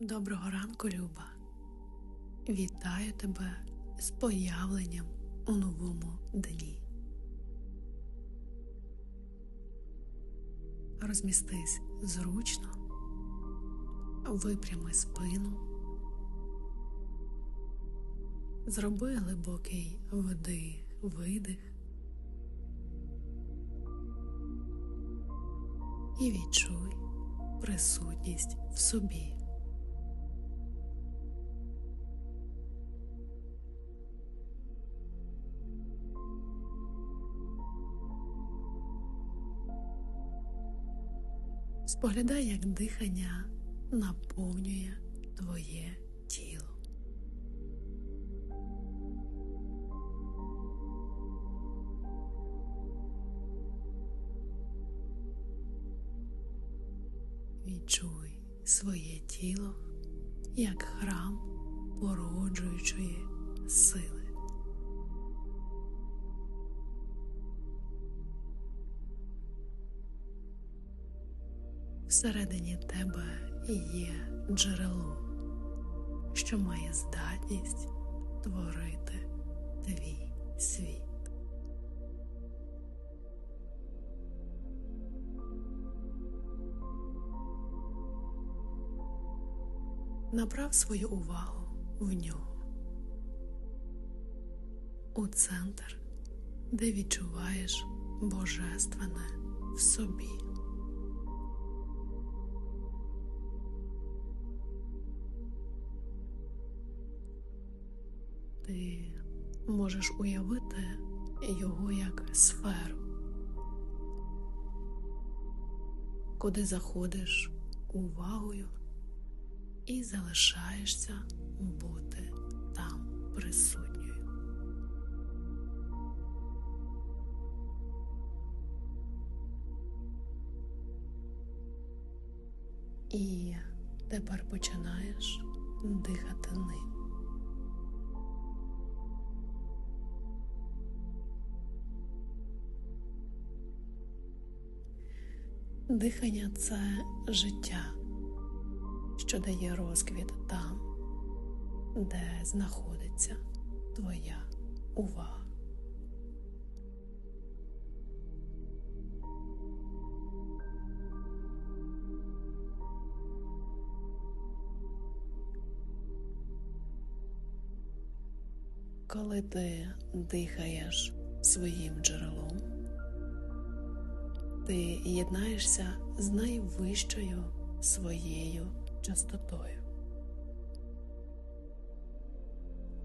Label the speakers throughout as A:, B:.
A: Доброго ранку, Люба. Вітаю тебе з появленням у новому дні. Розмістись зручно, випрями спину, зроби глибокий вдих, видих і відчуй присутність в собі. Споглядай, як дихання наповнює твоє тіло. Відчуй своє тіло як храм породжуючої сили. Всередині тебе є джерело, що має здатність творити твій світ. Направ свою увагу в нього, у центр, де відчуваєш божественне в собі. Ти можеш уявити його як сферу, куди заходиш увагою і залишаєшся бути там присутньою. І тепер починаєш дихати ним. Дихання це життя, що дає розквіт там, де знаходиться твоя увага. Коли ти дихаєш своїм джерелом, ти єднаєшся з найвищою своєю частотою,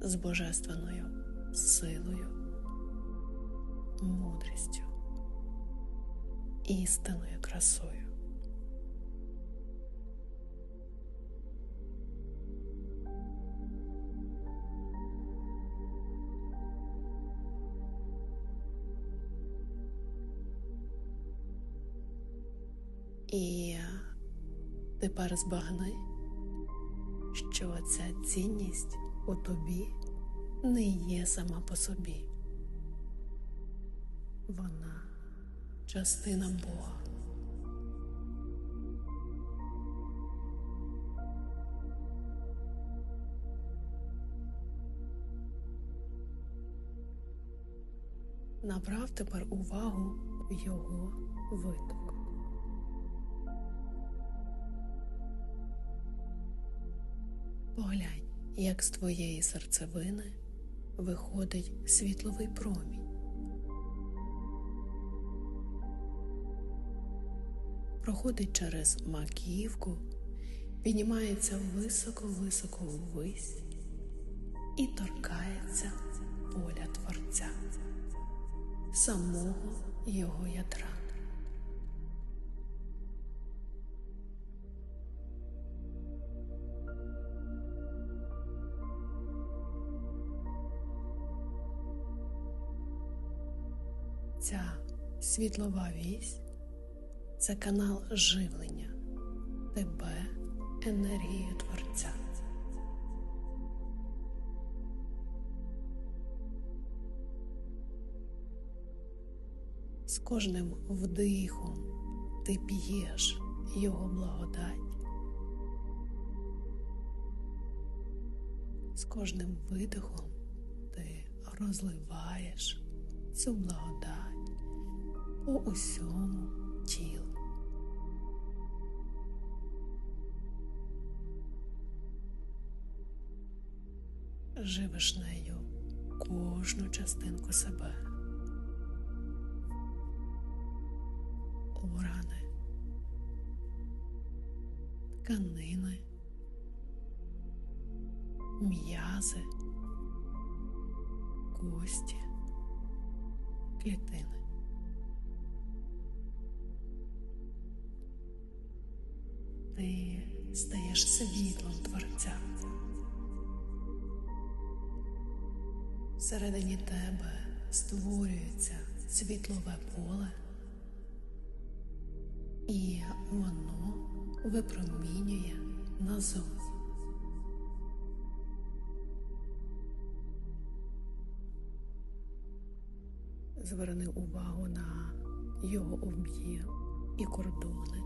A: з божественною силою, мудрістю, істинною красою. І тепер збагни, що ця цінність у тобі не є сама по собі. Вона частина Бога. Направ тепер увагу в його виток. Поглянь, як з твоєї серцевини виходить світловий промінь. Проходить через маківку, піднімається високо-високо ввись і торкається поля Творця, самого його ядра. Світлова вісь це канал живлення. Тебе енергією Творця. З кожним вдихом ти п'єш його благодать, з кожним видихом ти розливаєш цю благодать по усьому тілу. Живеш нею кожну частинку себе. Органи, тканини, м'язи, кості, клітини. Ти стаєш світлом Творця. Всередині тебе створюється світлове поле, і воно випромінює назовні. Зверни увагу на його об'єм і кордони.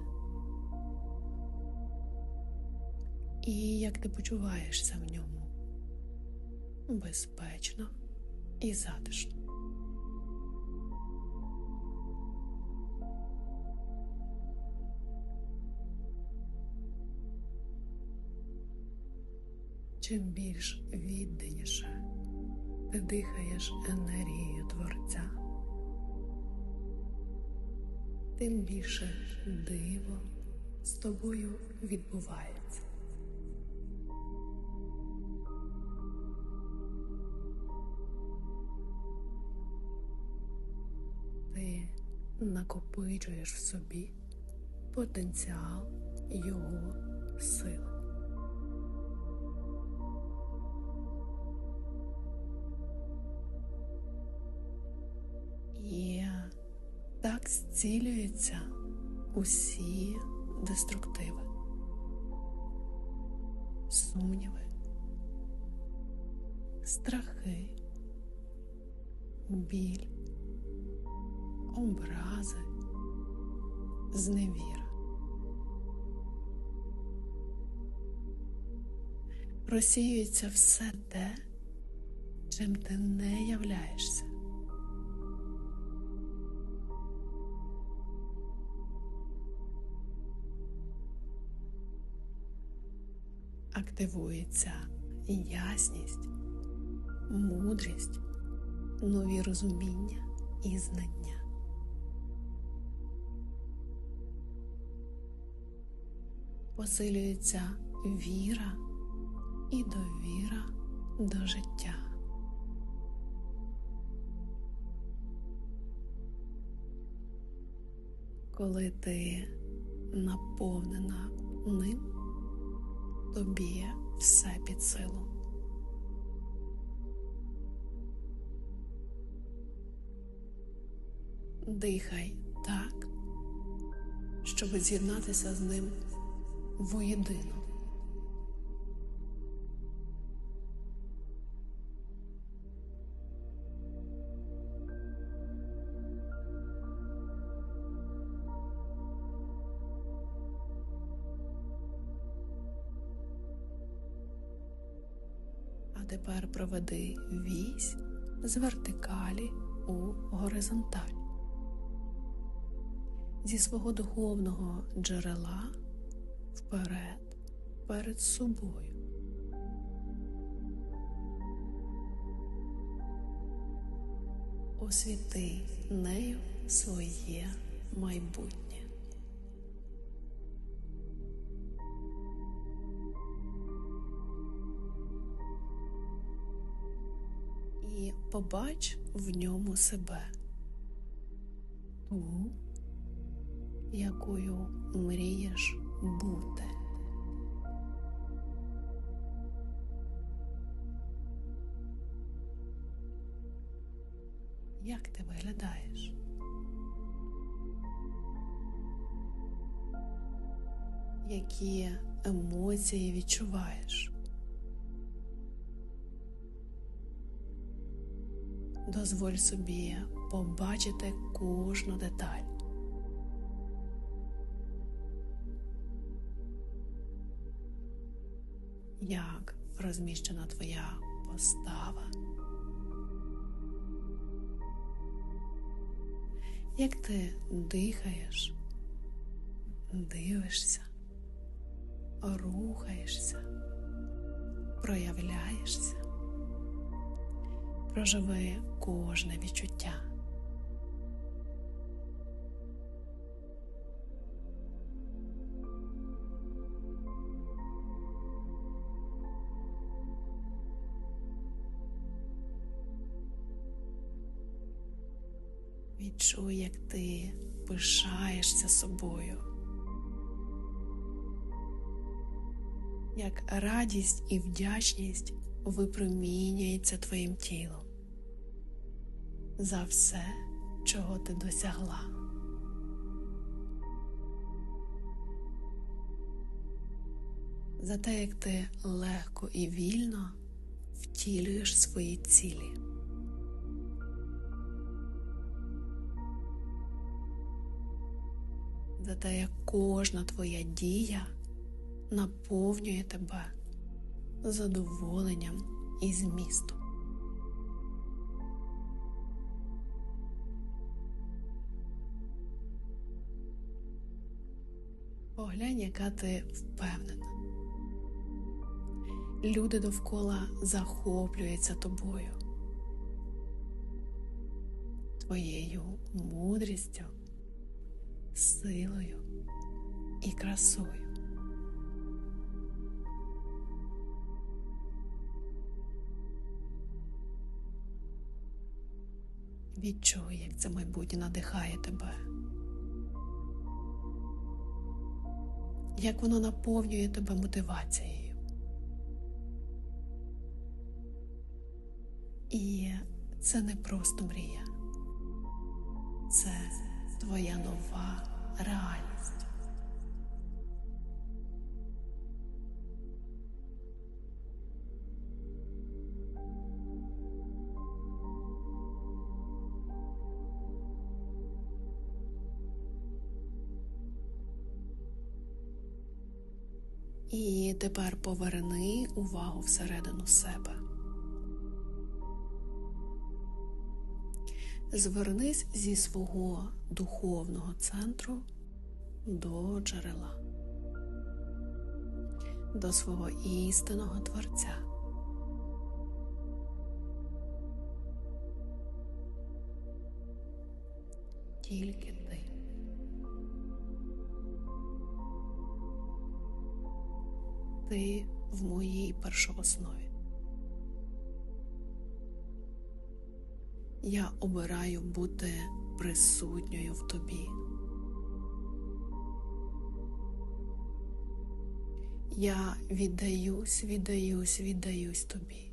A: І як ти почуваєшся в ньому безпечно і затишно. Чим більш відданіше ти дихаєш енергією Творця, тим більше диво з тобою відбувається. Накопичуєш в собі потенціал його сили. І так зцілюються усі деструктиви, сумніви, страхи, біль, образи, зневіра. Розсіюється все те, чим ти не являєшся. Активується ясність, мудрість, нові розуміння і знання. Посилюється віра і довіра до життя. Коли ти наповнена ним, тобі все під силу. Дихай так, щоб з'єднатися з ним воєдино. Тепер проведи вісь з вертикалі у горизонталь. Зі свого духовного джерела вперед перед собою. Освіти нею своє майбутнє. І побач в ньому себе, ту, якою мрієш бути. Як ти виглядаєш? Які емоції відчуваєш? Дозволь собі побачити кожну деталь. Як розміщена твоя постава. Як ти дихаєш, дивишся, рухаєшся, проявляєшся, проживи кожне відчуття. Відчуй, як ти пишаєшся собою, як радість і вдячність випромінюється твоїм тілом за все, чого ти досягла. За те, як ти легко і вільно втілюєш свої цілі. За те, як кожна твоя дія наповнює тебе задоволенням і змістом. Поглянь, яка ти впевнена. Люди довкола захоплюються тобою, твоєю мудрістю силою і красою. Відчуй, як це майбутнє надихає тебе, як воно наповнює тебе мотивацією. І це не просто мрія, це твоя нова реальність. І тепер поверни увагу всередину себе. Звернись зі свого духовного центру до джерела, до свого істинного Творця. Тільки ти. Ти в моїй першооснові. Я обираю бути присутньою в тобі. Я віддаюсь, віддаюсь, віддаюсь тобі.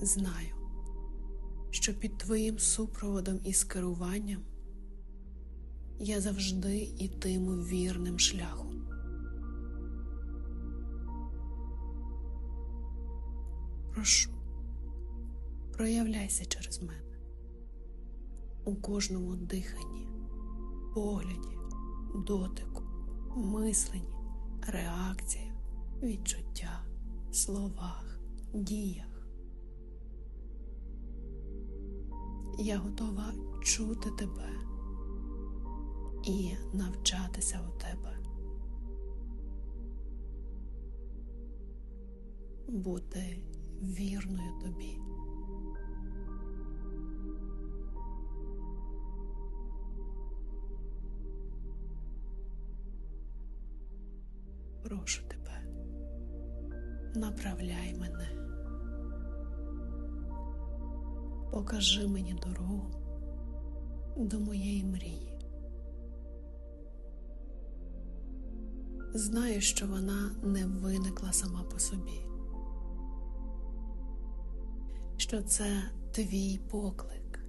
A: Знаю, що під твоїм супроводом і скеруванням я завжди ітиму вірним шляхом. Прошу, проявляйся через мене у кожному диханні, погляді, дотику, мисленні, реакціях, відчуттях, словах, діях. Я готова чути тебе і навчатися у тебе. Бути вірною тобі. Прошу тебе, направляй мене, покажи мені дорогу до моєї мрії. Знаю, що вона не виникла сама по собі що це твій поклик,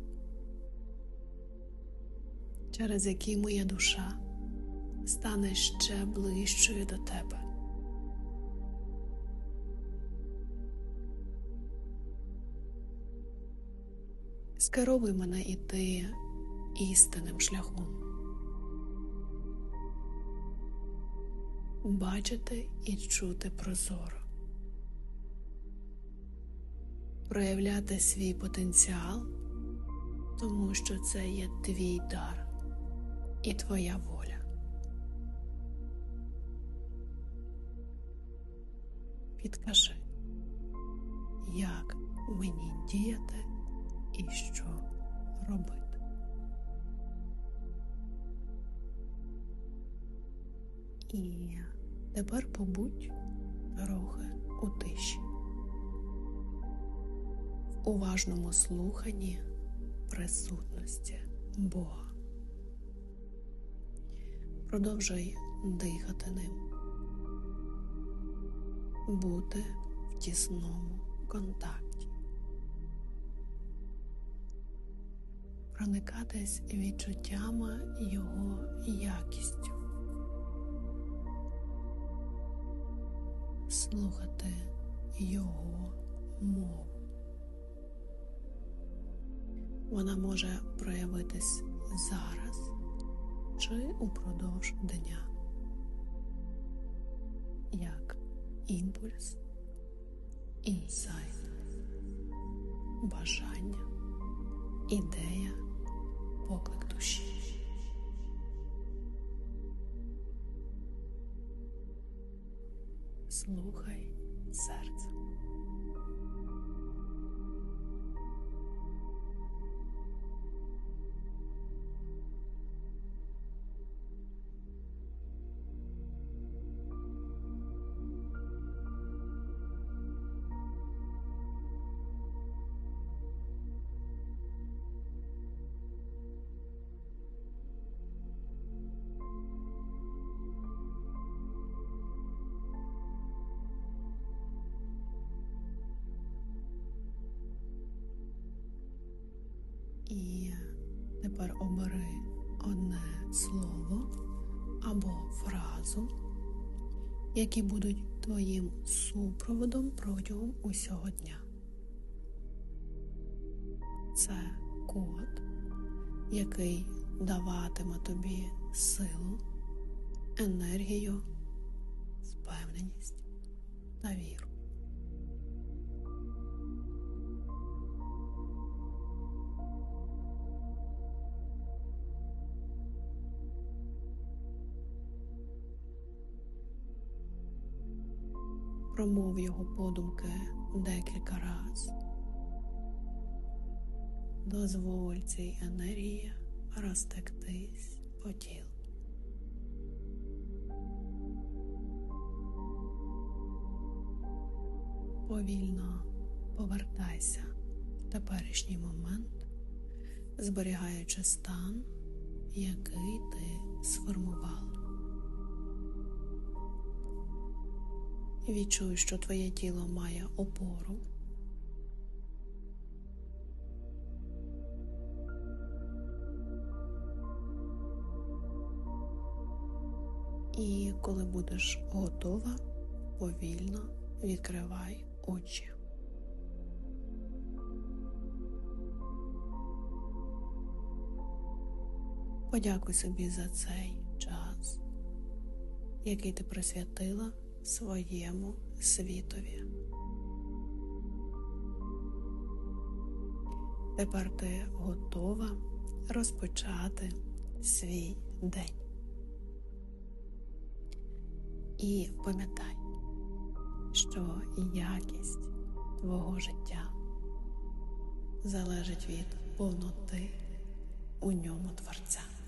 A: через який моя душа стане ще ближчою до тебе. Скеровуй мене іти істинним шляхом. бачити і чути прозоро, проявляти свій потенціал, тому що це є твій дар і твоя воля. Підкажи, як мені діяти і що робити. І тепер побудь трохи у тиші, уважному слуханні присутності Бога. Продовжуй дихати ним, бути в тісному контакті, проникатись відчуттями його якістю, слухати його мову. Вона може проявитись зараз чи упродовж дня, як імпульс, інсайт, бажання, ідея, поклик душі. Слухай серце. І тепер обери одне слово або фразу, які будуть твоїм супроводом протягом усього дня. Це код, який даватиме тобі силу, енергію, впевненість та віру. Промов його подумки декілька раз. Дозволь цій енергії розтектись по тілу. Повільно повертайся в теперішній момент, зберігаючи стан, який ти сформувала. Відчуй, що твоє тіло має опору. І коли будеш готова, повільно відкривай очі. Подякуй собі за цей час, який ти присвятила своєму світові. Тепер ти готова розпочати свій день. І пам'ятай, що якість твого життя залежить від повноти у ньому Творця.